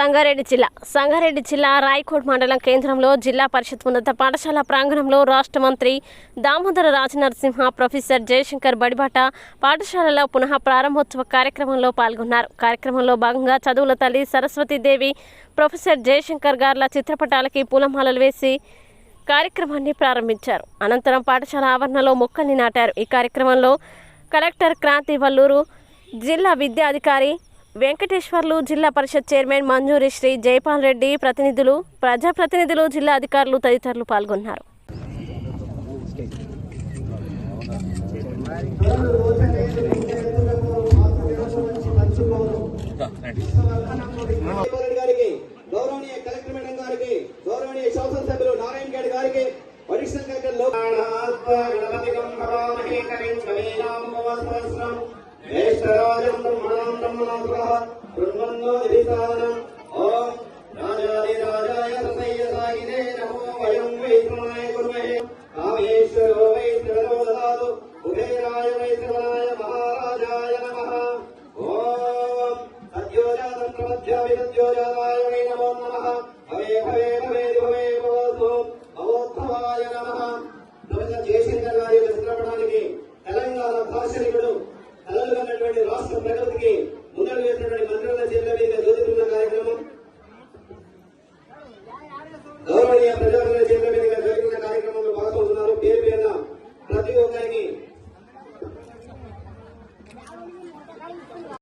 సంగారెడ్డి జిల్లా. సంగారెడ్డి జిల్లా రాయకోట్ మండలం కేంద్రంలో జిల్లా పరిషత్ ఉన్నత పాఠశాల ప్రాంగణంలో రాష్ట్ర మంత్రి దామోదర రాజనరసింహ ప్రొఫెసర్ జయశంకర్ బడిబాట పాఠశాలలో పునః ప్రారంభోత్సవ కార్యక్రమంలో పాల్గొన్నారు. కార్యక్రమంలో భాగంగా చదువుల తల్లి సరస్వతీదేవి ప్రొఫెసర్ జయశంకర్ గార్ల చిత్రపటాలకి పూలమాలలు వేసి కార్యక్రమాన్ని ప్రారంభించారు. అనంతరం పాఠశాల ఆవరణలో మొక్కల్ని నాటారు. ఈ కార్యక్రమంలో కలెక్టర్ క్రాంతి వల్లూరు జిల్లా విద్యాధికారి వెంకటేశ్వర్లు జిల్లా పరిషత్ చైర్మన్ మంజూరి శ్రీ జైపాల్ రెడ్డి ప్రతినిధులు ప్రజాప్రతినిధులు జిల్లా అధికారులు తదితరులు పాల్గొన్నారు. గౌరవనీయ కలెక్టర్ మేడం గారికి గౌరవనీయ శాసనసభ్యులు నారాయణ గారి గారికి అడిషనల్ కలెక్టర్ ശൃണ്വന്നോ നിധിസാധനം ഓം രാജാതി രാജായ സസയ്യസാഹിതേ നമോ വയം വൈ പ്രണായ കുർമഹേ കാമേശ്വരോ വൈ ശിവനോ ദാതു കുബേരായ വൈ ശിവനായ മഹാരാജായ നമഃ ഓം జ్యోతిపున్న కార్యక్రమం